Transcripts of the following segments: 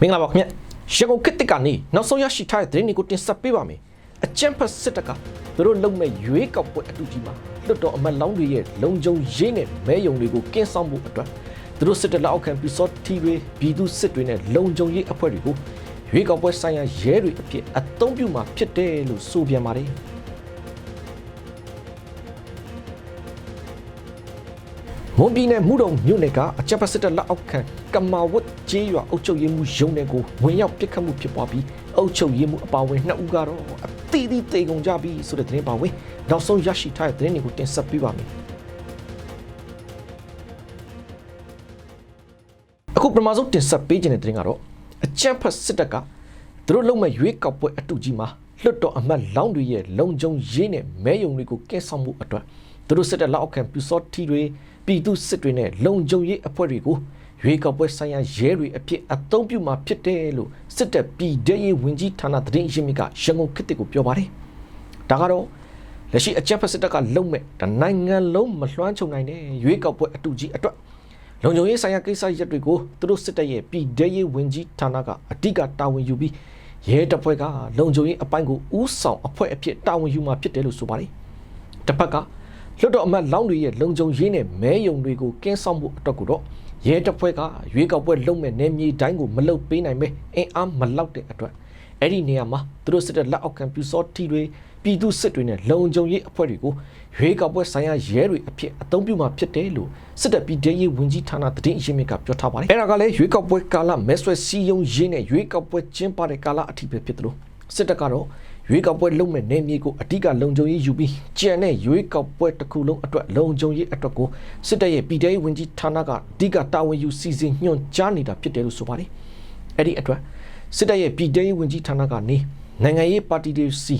မင်္ဂလာပါခင်ဗျရန်ကုန်ခေတ်တစ်ကနေနောက်ဆုံးရရှိထားတဲ့သတင်းတွေကိုတင်ဆက်ပေးပါမယ်အကြံဖတ်စစ်တပ်ကသူတို့လုံမဲ့ရွေးကောက်ပွဲအတူကြီးမှာလွတ်တော်အမတ်လောင်းတွေရဲ့လုံခြုံရေးနဲ့မဲယုံတွေကိုကင်းဆောင်မှုအတွက်သူတို့စစ်တပ်လက်အောက်ခံပြီးစောတီတွေပြည်သူစစ်တွေနဲ့လုံခြုံရေးအဖွဲ့တွေကိုရွေးကောက်ပွဲဆိုင်ရာရဲတွေအဖြစ်အသုံးပြုမှာဖြစ်တယ်လို့ဆိုပြန်ပါတယ် မွန်ပြည်နယ်မူတုံမြို့နယ်ကအကြပ်ပတ်စစ်တပ်လက်အောက်ခံကမာဝတ်ကျေးရွာအုပ်ချုပ်ရေးမှူးရုံးနယ်ကိုဝင်ရောက်ပစ်ခတ်မှုဖြစ်ပွားပြီးအုပ်ချုပ်ရေးမှူးအပါအဝင်နှစ်ဦးကတော့အသီးသီးတေကုန်ကြပြီဆိုတဲ့သတင်းပါဝင်နောက်ဆုံးရရှိထားတဲ့သတင်းတွေကိုတင်ဆက်ပေးပါမယ်အခုပထမဆုံးတင်ဆက်ပေးခြင်းတဲ့သတင်းကတော့အကြပ်ဖတ်စစ်တပ်ကသူတို့လုံမဲ့ရွေးကောက်ပွဲအတူကြီးမှာလွတ်တော်အမတ်လောင်းတွေရဲ့လုံခြုံရေးနဲ့မဲယုံတွေကိုကဲဆောင်မှုအတွက်သူတို့စစ်တပ်လက်အောက်ခံပြူစောထီတွေ ပြည်သူစစ်တွေနဲ့လုံခြုံရေးအဖွဲ့တွေကိုရွေးကောက်ပွဲဆိုင်ရာရဲတွေအဖြစ်အသုံးပြုမှာဖြစ်တယ်လို့စစ်တပ်ပြည်ဒရေးဝင်ကြီးဌာနသတင်းရင်းမြစ်ကရန်ကုန်ခေတ်တစ်ကိုပြောပါတယ်။ဒါကတော့လက်ရှိအကြက်ဖက်စစ်တပ်ကလုံမဲ့တနိုင်ငံလုံးမလွှမ်းခြုံနိုင်တဲ့ရွေးကောက်ပွဲအတူကြီးအတွက်လုံခြုံရေးဆိုင်ရာကိစ္စရပ်တွေကိုသူတို့စစ်တပ်ရဲ့ပြည်ဒရေးဝင်ကြီးဌာနကအဓိကတာဝန်ယူပြီးရဲတပ်ဖွဲ့ကလုံခြုံရေးအပိုင်းကိုဥဆောင်အဖွဲ့အဖြစ်တာဝန်ယူမှာဖြစ်တယ်လို့ဆိုပါတယ်။တစ်ဖက်က လွတ်တော်အမတ်လောင်းတွေရဲ့လုံခြုံရေးနဲ့မဲယုံတွေကိုကင်းဆောင်မှုအတွက်ကိုတော့ရဲတပ်ဖွဲ့ကရွေးကောက်ပွဲလုပ်မဲ့နေမြေတိုင်းကိုမလုပ်ပေးနိုင်ပဲအင်အားမလောက်တဲ့အတွက်အဲ့ဒီနေရာမှာသူတို့စစ်တပ်လက်အောက်ခံပြူစောထီတွေပြည်သူစစ်တွေနဲ့လုံခြုံရေးအဖွဲ့တွေကိုရွေးကောက်ပွဲဆိုင်ရာရဲတွေအဖြစ်အသုံးပြုမှာဖြစ်တယ်လို့စစ်တပ်ပြည်ဒေရေးဝင်ကြီးဌာနတည်င်းအရင်းမြစ်ကပြောထားပါတယ်အဲ့ဒါကလည်းရွေးကောက်ပွဲကာလမဲဆွဲစည်းရုံးရေးနဲ့ရွေးကောက်ပွဲကျင်းပတဲ့ကာလအထိပဲဖြစ်တယ်လို့စစ်တပ်ကတော့ ရွေးကောက်ပွဲလုပ်မဲ့နေမြေကိုအဓိကလုံခြုံရေးယူပြီးကြံတဲ့ရွေးကောက်ပွဲတစ်ခုလုံးအတွက်လုံခြုံရေးအတွက်ကိုစစ်တပ်ရဲ့ပြည်ထောင်ဝင်ကြီးဌာနကအဓိကတာဝန်ယူစီစဉ်ညွှန်ကြားနေတာဖြစ်တယ်လို့ဆိုပါတယ်။အဲ့ဒီအတွက်စစ်တပ်ရဲ့ပြည်ထောင်ဝင်ကြီးဌာနကနေနိုင်ငံရေးပါတီတွေစီ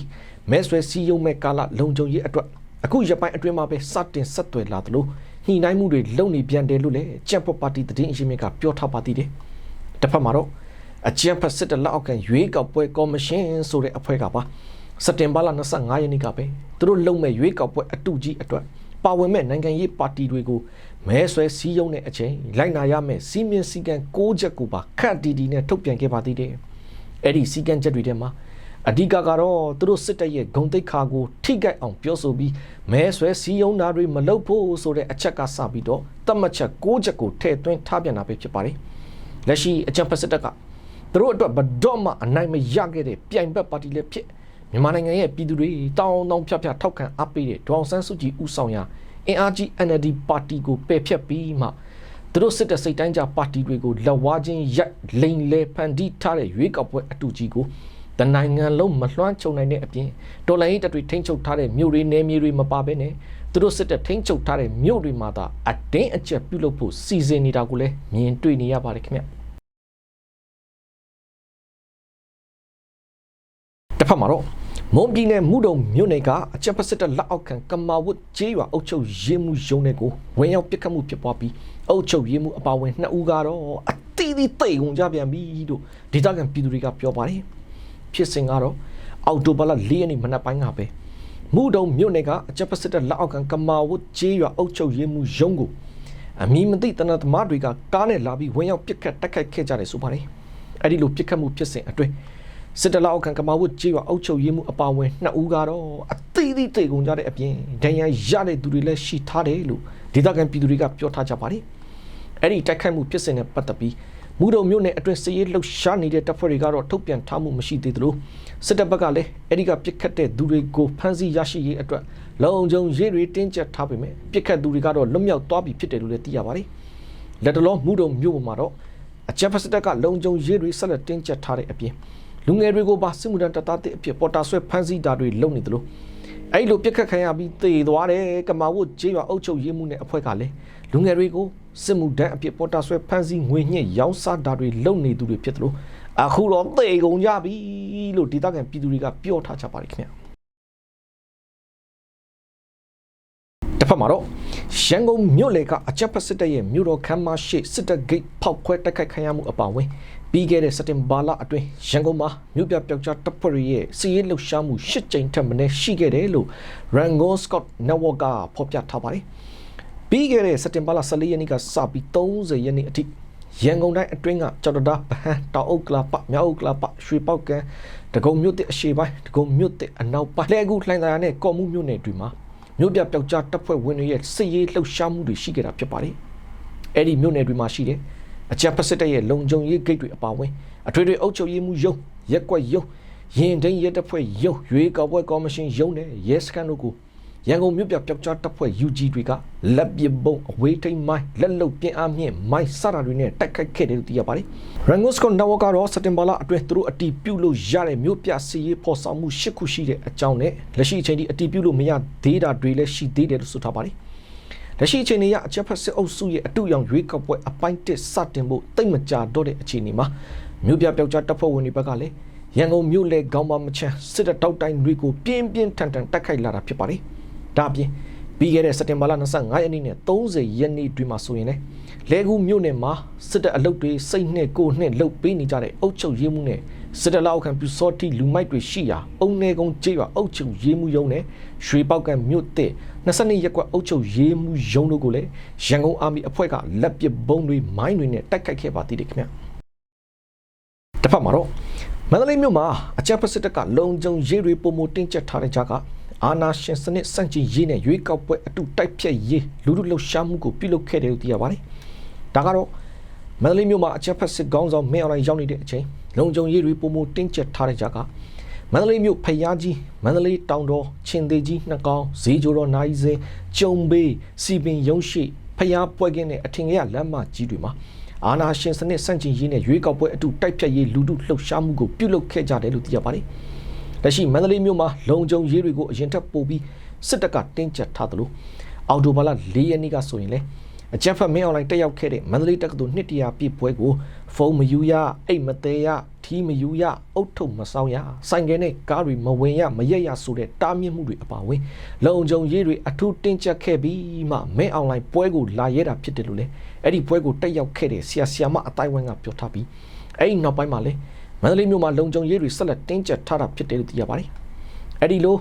မဲဆွဲစည်းရုံးမဲ့ကာလလုံခြုံရေးအတွက်အခုရပိုင်းအတွင်းမှာပဲစတင်ဆက်သွယ်လာသလိုညှိနှိုင်းမှုတွေလုပ်နေပြန်တယ်လို့လည်းကြံ့ပေါ်ပါတီတည်င်းအရှင်မြစ်ကပြောထားပါသေးတယ်။တစ်ဖက်မှာတော့ အကြံဖက်စစ်တပ်လက်အောက်ခံရွေးကောက်ပွဲကော်မရှင်ဆိုတဲ့အဖွဲ့ကပါစက်တင်ဘာလ25ရက်နေ့ကပဲသူတို့လုံမဲ့ရွေးကောက်ပွဲအတူကြီးအတွက်ပါဝင်မဲ့နိုင်ငံရေးပါတီတွေကိုမဲဆွဲစည်းရုံးတဲ့အချိန်လိုက်နာရမယ့်စီမင်းစည်းကမ်း၉ချက်ကိုပါခန့်တီတီနဲ့ထုတ်ပြန်ခဲ့ပါသေးတယ်။အဲ့ဒီစည်းကမ်းချက်တွေထဲမှာအဓိကကတော့သူတို့စစ်တပ်ရဲ့ဂုံတိတ်ခါကိုထိခိုက်အောင်ပြောဆိုပြီးမဲဆွဲစည်းရုံးတာတွေမလုပ်ဖို့ဆိုတဲ့အချက်ကစပြီးတော့တတ်မှတ်ချက်၉ချက်ကိုထည့်သွင်းထားပြန်တာပဲဖြစ်ပါတယ်။လက်ရှိအကြံဖက်စစ်တပ်က သူတို့အတွက်ဘတော့မှအနိုင်မရခဲ့တဲ့ပြိုင်ဘက်ပါတီလည်းဖြစ်မြန်မာနိုင်ငံရဲ့ပြည်သူတွေတောင်းတောင်းဖြတ်ဖြတ်ထောက်ခံအားပေးတဲ့ဒေါအောင်ဆန်းစုကြည်ဦးဆောင်ရာအင်အားကြီး NLD ပါတီကိုပယ်ဖျက်ပြီးမှသူတို့စစ်တပ်စိတ်တိုင်းကြပါတီတွေကိုလက်ဝါးချင်းရက်လိန်လေဖန်တီးထားတဲ့ရွေးကောက်ပွဲအတူကြီးကိုတနိုင်ငံလုံးမလွှမ်းခြုံနိုင်တဲ့အပြင်ဒေါ်လာရေးတပ်တွေထိန်းချုပ်ထားတဲ့မြို့တွေနယ်မြေတွေမပါဘဲနဲ့သူတို့စစ်တပ်ထိန်းချုပ်ထားတဲ့မြို့တွေမှာသာအတင်းအကျပ်ပြုလုပ်ဖို့စီစဉ်နေတာကိုလည်းမြင်တွေ့နေရပါတယ်ခင်ဗျ တစ်ဖက်မှာတော့မွန်ပြည်နယ်မူတုံမြို့နယ်ကအကြံဖစစ်တပ်လက်အောက်ခံကမာဝတ်ကျေးရွာအုပ်ချုပ်ရေးမှုရုံးတွေကိုဝင်ရောက်ပစ်ခတ်မှုဖြစ်ပွားပြီးအုပ်ချုပ်ရေးမှုအပါအဝင်နှစ်ဦးကတော့အတိအသီးတိတ်ကုန်ကြပြန်ပြီလို့ဒေသခံပြည်သူတွေကပြောပါတယ်ဖြစ်စဉ်ကတော့အောက်တိုဘာလ၄ရက်နေ့မနက်ပိုင်းကပဲမူတုံမြို့နယ်ကအကြံဖစစ်တပ်လက်အောက်ခံကမာဝတ်ကျေးရွာအုပ်ချုပ်ရေးမှုရုံးကိုအမီမသိတနတ်သမားတွေကကားနဲ့လာပြီးဝင်ရောက်ပစ်ခတ်တိုက်ခိုက်ခဲ့ကြတယ်ဆိုပါတယ်အဲ့ဒီလိုပစ်ခတ်မှုဖြစ်စဉ်အတွင်း စစ်တလောက်ခံကမာဝတ်ကြေးရွာအုပ်ချုပ်ရေးမှုအပါအဝင်နှစ်ဦးကတော့အသေးသေးတိတ်ကုန်ကြတဲ့အပြင်ဒဏ်ရာရတဲ့သူတွေလည်းရှိထားတယ်လို့ဒေသခံပြည်သူတွေကပြောထားကြပါတယ်။အဲ့ဒီတိုက်ခိုက်မှုဖြစ်စဉ်နဲ့ပတ်သက်ပြီးမူတုံမြို့နယ်အတွင်းစစ်ရေးလှုပ်ရှားနေတဲ့တပ်ဖွဲ့တွေကတော့ထုတ်ပြန်ထားမှုမရှိသေးသလိုစစ်တပ်ဘက်ကလည်းအဲ့ဒီကပြစ်ခတ်တဲ့သူတွေကိုဖမ်းဆီးရရှိရေးအတွက်လုံခြုံရေးတွေတင်းကျပ်ထားပေမဲ့ပြစ်ခတ်သူတွေကတော့လွတ်မြောက်သွားပြီဖြစ်တယ်လို့လည်းသိရပါတယ်။လက်တလောမူတုံမြို့ပေါ်မှာတော့အကြမ်းဖက်စစ်တပ်ကလုံခြုံရေးတွေဆက်လက်တင်းကျပ်ထားတဲ့အပြင် လူငယ်တွေကိုပါစစ်မှုထမ်းတပ်သားတဲ့အဖြစ်ပေါ်တာဆွဲဖမ်းဆီးတာတွေလုပ်နေတယ်လို့အဲ့လိုပြစ်ခတ်ခံရပြီးတေသွားတယ်ကမာဝတ်ကျေးရွာအုပ်ချုပ်ရေးမှုနဲ့အဖွဲ့ကလည်းလူငယ်တွေကိုစစ်မှုထမ်းအဖြစ်ပေါ်တာဆွဲဖမ်းဆီးငွေညှစ်ရောင်းစားတာတွေလုပ်နေသူတွေဖြစ်တယ်လို့အခုတော့တေကုန်ကြပြီလို့ဒေသခံပြည်သူတွေကပြောထားကြပါတယ်ခင်ဗျာတစ်ဖက်မှာတော့ရန်ကုန်မြို့လေကအကြပ်ဖက်စစ်တပ်ရဲ့မြို့တော်ခမ်းမရှိစစ်တပ်ဂိတ်ဖောက်ခွဲတိုက်ခိုက်ခံရမှုအပါအဝင် ပြီးခဲ့တဲ့စက်တင်ဘာလအတွင်းရန်ကုန်မှာမြို့ပြပျောက်ကြားတပ်ဖွဲ့တွေရဲ့စီးရဲလှုပ်ရှားမှု၈ကြိမ်ထက်မနည်းရှိခဲ့တယ်လို့ Rango Scott Network ကဖော်ပြထားပါတယ်။ပြီးခဲ့တဲ့စက်တင်ဘာလ14ရက်နေ့ကစပြီး30ရက်နေ့အထိရရန်ကုန်တိုင်းအတွင်းကကြောက်တတာဗဟန်းတောင်အုပ်ကလာပမြောက်အုပ်ကလာပရွှေပောက်ကံဒဂုံမြို့တစ်အရှေ့ပိုင်းဒဂုံမြို့တစ်အနောက်ပိုင်းလဲကူလှိုင်သာယာနဲ့ကော်မှုမြို့နယ်တွေမှာမြို့ပြပျောက်ကြားတပ်ဖွဲ့ဝင်တွေရဲ့စစ်ရေးလှုပ်ရှားမှုတွေရှိခဲ့တာဖြစ်ပါတယ်။အဲ့ဒီမြို့နယ်တွေမှာရှိတဲ့ အကြမ်းဖက်စစ်တပ်ရဲ့လုံခြုံရေးဂိတ်တွေအပါအဝင်အထွေထွေအုပ်ချုပ်ရေးမှုရုံးရက်ကွက်ရုံးရင်ဒိန်ရဲတပ်ဖွဲ့ရုံးရွေးကောက်ပွဲကော်မရှင်ရုံးနဲ့ရဲစခန်းတို့ကိုရန်ကုန်မြို့ပြပျောက်ကြားတပ်ဖွဲ့ UG တွေကလက်ပစ်ဘုံအဝေးထိန်မိုင်းလက်လုံပြင်းအားမြင့်မိုင်းစတာတွေနဲ့တိုက်ခိုက်ခဲ့တယ်လို့သိရပါတယ်။ Rangos Con Network ကတော့စက်တင်ဘာလအတွင်းသူတို့အတီးပြုတ်လို့ရတဲ့မြို့ပြစီရေးဖော်ဆောင်မှု၈ခုရှိတဲ့အကြောင်းနဲ့လက်ရှိအချိန်ထိအတီးပြုတ်လို့မရသေးတာတွေလည်းရှိသေးတယ်လို့ဆိုထားပါတယ်။ လက်ရှိအချိန်တွေရအချက်ဖက်စစ်အုပ်စုရဲ့အတူရောင်ရွေးကောက်ပွဲအပိုင်းတစ်စတင်ဖို့တိတ်မကြတော့တဲ့အခြေအနေမှာမြို့ပြပျောက်ကြားတပ်ဖွဲ့ဝင်တွေဘက်ကလည်းရန်ကုန်မြို့လေကောင်းပါမချမ်းစစ်တပ်တောက်တိုင်းတွေကိုပြင်းပြင်းထန်ထန်တိုက်ခိုက်လာတာဖြစ်ပါတယ်။ဒါအပြင်ပြီးခဲ့တဲ့စက်တင်ဘာလ25ရက်နေ့နဲ့30ရက်နေ့တွင်မှာဆိုရင်လည်းလဲကူမြို့နယ်မှာစစ်တပ်အလုတ်တွေစိတ်နဲ့ကိုယ်နဲ့လှုပ်ပေးနေကြတဲ့အုပ်ချုပ်ရေးမှုနဲ့ စစ်တပ်လောက်ခံပြူစောတိလူမိုက်တွေရှိရာအုံနေကုန်းကျေးရွာအုပ်ချုပ်ရေးမှုရုံးနဲ့ရွှေပောက်ကံမြို့တစ်22ရက်ကွက်အုပ်ချုပ်ရေးမှုရုံးတို့ကိုလည်းရန်ကုန်အာမီအဖွဲ့ကလက်ပစ်ဘုံတွေမိုင်းတွေနဲ့တိုက်ခိုက်ခဲ့ပါသေးတယ်ခင်ဗျတစ်ဖက်မှာတော့မန္တလေးမြို့မှာအကြမ်းဖက်စစ်တပ်ကလုံခြုံရေးတွေပုံမတင်းကျပ်ထားတဲ့ကြားကအာနာရှင်စနစ်စန့်ကျင်ရေးနဲ့ရွေးကောက်ပွဲအတူတိုက်ဖြတ်ရေးလူလူလှုပ်ရှားမှုကိုပြုလုပ်ခဲ့တယ်လို့သိရပါတယ်။ဒါကတော့မန္တလေးမြို့မှာအချက်ဖက်စစ်ကောင်းဆောင်မင်းအောင်လှိုင်ရောက်နေတဲ့အချိန် လုံခြုံရေးတွေပုံမတင်းကျပ်ထားတဲ့ကြားကမန္တလေးမြို့ဖျားကြီးမန္တလေးတောင်တော်ချင်းသေးကြီးနှစ်ကောင်ဈေးကျော်တော်နိုင်စင်ကျုံဘေးစီပင်ရုံးရှိဖျားပွဲကင်းနဲ့အထင်ကြီးလမ်းမကြီးတွေမှာအာနာရှင်စနစ်စန့်ကျင်ရေးနဲ့ရွေးကောက်ပွဲအတူတိုက်ဖြတ်ရေးလူလူလှုပ်ရှားမှုကိုပြုလုပ်ခဲ့ကြတယ်လို့သိရပါတယ်။လက်ရှိမန္တလေးမြို့မှာလုံခြုံရေးတွေကိုအရင်ထက်ပိုပြီးစစ်တပ်ကတင်းကျပ်ထားသလိုအော်တိုဘာလ၄ရက်နေ့ကဆိုရင်လည်းအကြက်ဖက်မင်းအွန်လိုင်းတက်ရောက်ခဲ့တဲ့မန္တလေးတက္ကသိုလ်နှစ်တရာပြည့်ပွဲကို ဖုန်းမယူရအိတ်မသေးရထီးမယူရအုတ်ထုပ်မဆောင်ရဆိုင်ကယ်နဲ့ကားတွေမဝင်ရမရက်ရဆိုတဲ့တားမြစ်မှုတွေအပါအဝင်လုံခြုံရေးတွေအထူးတင်းကျပ်ခဲ့ပြီးမှမင်းအွန်လိုင်းပွဲကိုလာရဲတာဖြစ်တယ်လို့လေအဲ့ဒီပွဲကိုတက်ရောက်ခဲ့တဲ့ဆရာဆရာမအတိုင်းဝိုင်းကပြောထားပြီးအဲ့ဒီနောက်ပိုင်းမှာလေမန္တလေးမြို့မှာလုံခြုံရေးတွေဆက်လက်တင်းကျပ်ထားတာဖြစ်တယ်လို့သိရပါတယ်အဲ့ဒီလို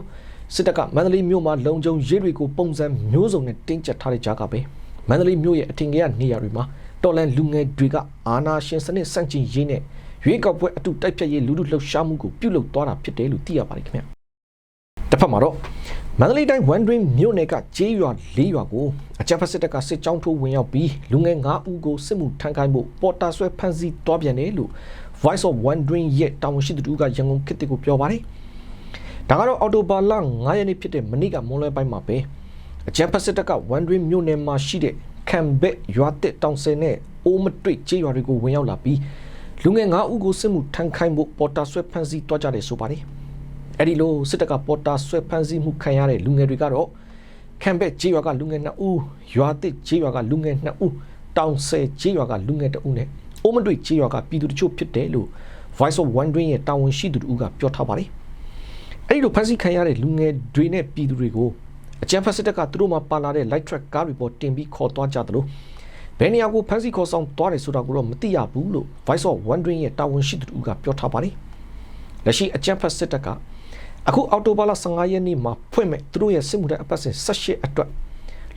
စစ်တပ်ကမန္တလေးမြို့မှာလုံခြုံရေးတွေကိုပုံစံမျိုးစုံနဲ့တင်းကျပ်ထားတဲ့ကြားကပဲမန္တလေးမြို့ရဲ့အထင်ကြီးနေရာတွေမှာ တော်လန်လူငယ်တွေကအာနာရှင်စနစ်စန့်ကျင်ရေးနဲ့ရွေးကောက်ပွဲအတူတိုက်ဖြတ်ရေးလူလူလှုပ်ရှားမှုကိုပြုလုပ်သွားတာဖြစ်တယ်လို့သိရပါတယ်ခင်ဗျတစ်ဖက်မှာတော့မန္တလေးတိုင်းဝန်ဒရင်းမြို့နယ်ကကျေးရွာ၄ရွာကိုအကြမ်းဖက်စစ်တပ်ကစစ်ကြောင်းထိုးဝင်ရောက်ပြီးလူငယ်၅ဦးကိုစစ်မှုထမ်းခိုင်းဖို့ပေါ်တာဆွဲဖမ်းဆီးသွားပြန်တယ်လို့ Voice of Wondering ရဲ့တာဝန်ရှိသူတို့ကရန်ကုန်ခေတ်ကိုပြောပါတယ်။ဒါကတော့အော်တိုဘာလ9ရက်နေ့ဖြစ်တဲ့မနေ့ကမွန်းလွဲပိုင်းမှာပဲအကြမ်းဖက်စစ်တပ်က Wondering မြို့နယ်မှာရှိတဲ့ ခံဘက်ရွာတစ်တောင်စင်နဲ့အိုးမတွေ့ကျေးရွာတွေကိုဝင်ရောက်လာပြီးလူငယ်9ဦးကိုစစ်မှုထမ်းခိုင်းဖို့ပေါ်တာဆွဲဖမ်းဆီးသွားကြတယ်ဆိုပါတယ်။အဲဒီလိုစစ်တပ်ကပေါ်တာဆွဲဖမ်းဆီးမှုခံရတဲ့လူငယ်တွေကတော့ခံဘက်ကျေးရွာကလူငယ်2ဦးရွာတစ်ကျေးရွာကလူငယ်2ဦးတောင်ဆယ်ကျေးရွာကလူငယ်2ဦးနဲ့အိုးမတွေ့ကျေးရွာကပြည်သူတချို့ဖြစ်တယ်လို့ Voice of Wondering ရဲ့တာဝန်ရှိသူတို့ကပြောထားပါတယ်။အဲဒီလိုဖမ်းဆီးခံရတဲ့လူငယ်တွေနဲ့ပြည်သူတွေကို အကြံဖက်စစ်တပ်ကသူတို့မှပါလာတဲ့ light track ကားတွေပေါ်တင်ပြီးခေါ်သွားကြသလိုဘယ်နေရာကိုဖမ်းဆီးခေါ်ဆောင်သွားတယ်ဆိုတာကိုတော့မသိရဘူးလို့ Voice of Wondering ရဲ့တာဝန်ရှိသူတို့ကပြောထားပါတယ်။လက်ရှိအကြံဖက်စစ်တပ်ကအခုအော်တိုဘာလ15ရက်နေ့မှာဖွင့်မဲ့သူတို့ရဲ့စစ်မှုထမ်းအပတ်စဉ်18အတွက်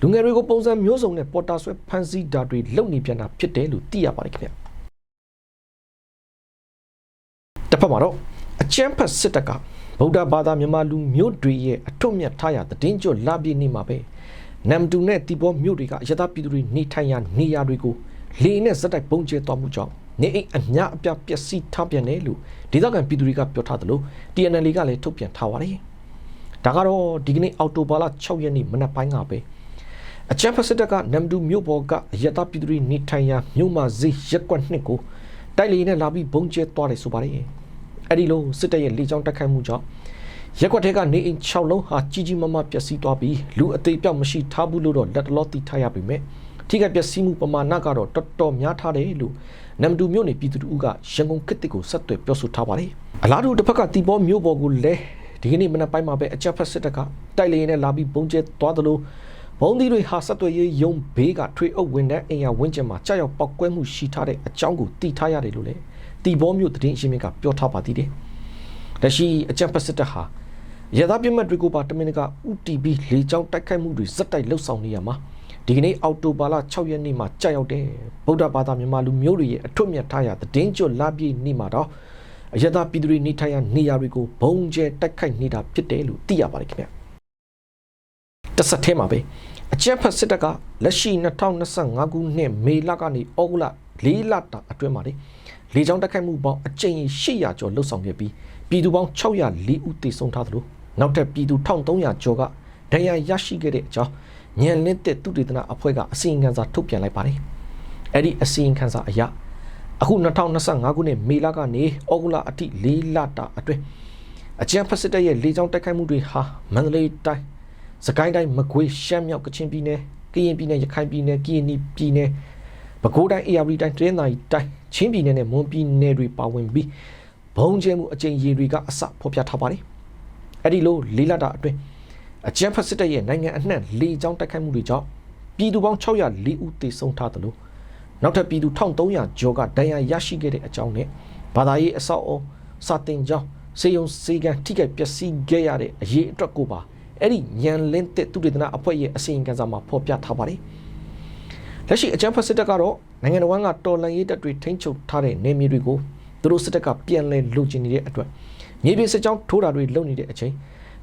လူငယ်တွေကိုပုံစံမျိုးစုံနဲ့ပေါ်တာဆွဲဖမ်းဆီးတာတွေလုပ်နေပြန်တာဖြစ်တယ်လို့သိရပါတယ်ခင်ဗျ။တစ်ဖက်မှာတော့အကျန်းဖတ်စစ်တပ်က ဗုဒ္ဓဘာသာမြန်မာလူမျိုးတွေရဲ့အထွတ်မြတ်ထားရသတင်းကြွလာပြည့်နေမှာပဲနမ်တူနဲ့တီဘောမြို့တွေကအယတာပြည်သူတွေနေထိုင်ရာနေရာတွေကိုလေနဲ့ဇက်တိုက်ပုံကျဲသွားမှုကြောင့်နေအိမ်အများအပြားပျက်စီးထားပြန်တယ်လို့ဒေသခံပြည်သူတွေကပြောထားသလို TNL ကလည်းထုတ်ပြန်ထားပါတယ်ဒါကတော့ဒီကနေ့အောက်တိုဘာလ6ရက်နေ့မနက်ပိုင်းကပဲအချမ်းဖစစ်တပ်ကနမ်ဒူမြို့ပေါ်ကအယတာပြည်သူတွေနေထိုင်ရာမြို့မှာဈေးရက်ကွက်နှစ်ကိုတိုက်လီနဲ့လာပြီးဘုံကျဲသွားတယ်ဆိုပါတယ် အဲ့ဒီလိုစစ်တပ်ရဲ့လေကြောင်းတိုက်ခိုက်မှုကြောင့်ရက်ကွက်ထဲကနေအိမ်6လုံးဟာကြီးကြီးမားမားပျက်စီးသွားပြီးလူအသေးပြောက်မရှိထားဘူးလို့တော့လက်တလောတိထားရပေမဲ့ထိခိုက်ပျက်စီးမှုပမာဏကတော့တော်တော်များထားတယ်လို့နမ်ဒူမြို့နယ်ပြည်သူတို့ကရန်ကုန်ခေတ်ကိုဆက်သွယ်ပြောဆိုထားပါတယ်အလားတူတစ်ဖက်ကတီဘောမြို့ပေါ်ကိုလည်းဒီကနေ့မနက်ပိုင်းမှာပဲအကြက်ဖက်စစ်တပ်ကတိုက်လေနဲ့လာပြီးဘုံကျဲသွားသလိုဘုံဒီတွေဟာဆက်သွယ်ရေးယုံဘေးကထွေအုပ်ဝင်တဲ့အင်ယာဝင်းကျင်မှာကြောက်ရောက်ပောက်ကွဲမှုရှိထားတဲ့အကြောင်းကိုသိထားရတယ်လို့လည်း တီဘောမျိုးသတင်းအရှင်းမြစ်ကပြောထားပါသေးတယ်။လက်ရှိအကြံဖက်စစ်တပ်ဟာရသပြတ်မှတ်တွေကိုပါတမင်က UTB လေကြောင်းတိုက်ခိုက်မှုတွေဇက်တိုက်လှုပ်ဆောင်နေရမှာဒီကနေ့အောက်တိုဘာလ6ရက်နေ့မှာကြာရောက်တဲ့ဗုဒ္ဓဘာသာမြန်မာလူမျိုးတွေရဲ့အထွတ်မြတ်ထားရာသတင်းကျွတ်လာပြည့်နေ့မှာတော့အယတာပြည်သူတွေနေထိုင်ရာနေရာတွေကိုဘုံကျဲတိုက်ခိုက်နေတာဖြစ်တယ်လို့သိရပါတယ်ခင်ဗျတဆက်ထဲမှာပဲအကြက်ဖက်စစ်တပ်ကလက်ရှိ2025ခုနှစ်မေလကနေဩဂုတ်လ၄လတာအတွင်းမှာလေ လေကြောင်းတိုက်ခိုက်မှုပေါင်းအကြိမ်800ကျော်လှုပ်ဆောင်ခဲ့ပြီးပြည်သူပေါင်း604ဦးသေဆုံးထားသလိုနောက်ထပ်ပြည်သူ1300ကျော်ကဒဏ်ရာရရှိခဲ့တဲ့အကြောင်းညံလင်းတဲ့သူတေသနာအဖွဲ့ကအစီရင်ခံစာထုတ်ပြန်လိုက်ပါတယ်။အဲ့ဒီအစီရင်ခံစာအရအခု2025ခုနှစ်မေလကနေဩဂုတ်လအထိ၄လတာအတွင်းအကြံဖက်စစ်တပ်ရဲ့လေကြောင်းတိုက်ခိုက်မှုတွေဟာမန္တလေးတိုင်းစကိုင်းတိုင်းမကွေးရှမ်းမြောက်ကချင်ပြည်နယ်ကရင်ပြည်နယ်ရခိုင်ပြည်နယ်ကရင်ပြည်နယ်ပဲခူးတိုင်းအေရဝတီတိုင်းတရင်းသာရီတိုင်း ချင်းပြည်နယ်နဲ့မွန်ပြည်နယ်တွေပါဝင်ပြီးဘုံကျဲမှုအကြိမ်ရေတွေကအစဖော်ပြထားပါတယ်။အဲ့ဒီလိုလေးလတာအတွင်းအကြံဖက်စစ်တပ်ရဲ့နိုင်ငံအနှံ့လေကြောင်းတိုက်ခိုက်မှုတွေကြောင့်ပြည်သူပေါင်း604ဦးသေဆုံးထားသလိုနောက်ထပ်ပြည်သူ1300ကျော်ကဒဏ်ရာရရှိခဲ့တဲ့အကြောင်းနဲ့ဘာသာရေးအဆောက်အအုံစာတင်ကျောင်းစေယုံစေကန်ထိခိုက်ပျက်စီးခဲ့ရတဲ့အရေးအတွက်ကိုပါအဲ့ဒီညံလင်းတဲ့သူတေသနာအဖွဲ့ရဲ့အစီရင်ခံစာမှာဖော်ပြထားပါတယ်။လက်ရှိအကြံဖက်စစ်တပ်ကတော့ နိုင်ငံတော်ကတော်လန်ရေးတပ်တွေထိန်းချုပ်ထားတဲ့နေမြေတွေကိုသူတို့စစ်တပ်ကပြန်လည်လုချင်နေတဲ့အတွက်မြေပြင်စစ်ကြောင်းထိုးတာတွေလုပ်နေတဲ့အချိန်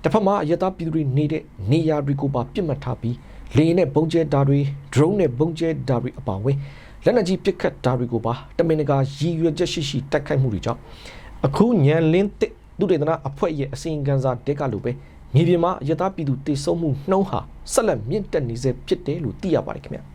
တစ်ဖက်မှာအရတားပြည်သူတွေနေတဲ့နေရာတွေကိုပါပြစ်မှတ်ထားပြီးလေနဲ့ဘုံကျဲဓာတ်တွေ drone နဲ့ဘုံကျဲဓာတ်တွေအပါအဝင်လက်နက်ကြီးပစ်ခတ်ဓာတ်တွေကိုပါတမင်တကာရည်ရွယ်ချက်ရှိရှိတိုက်ခိုက်မှုတွေကြောင့်အခုညံလင်းတဲ့သူတေသနာအဖွဲ့ရဲ့အစီရင်ခံစာတက်ကလိုပဲမြေပြင်မှာအရတားပြည်သူတေဆုံးမှုနှုံးဟာဆက်လက်မြင့်တက်နေစေဖြစ်တယ်လို့သိရပါတယ်ခင်ဗျ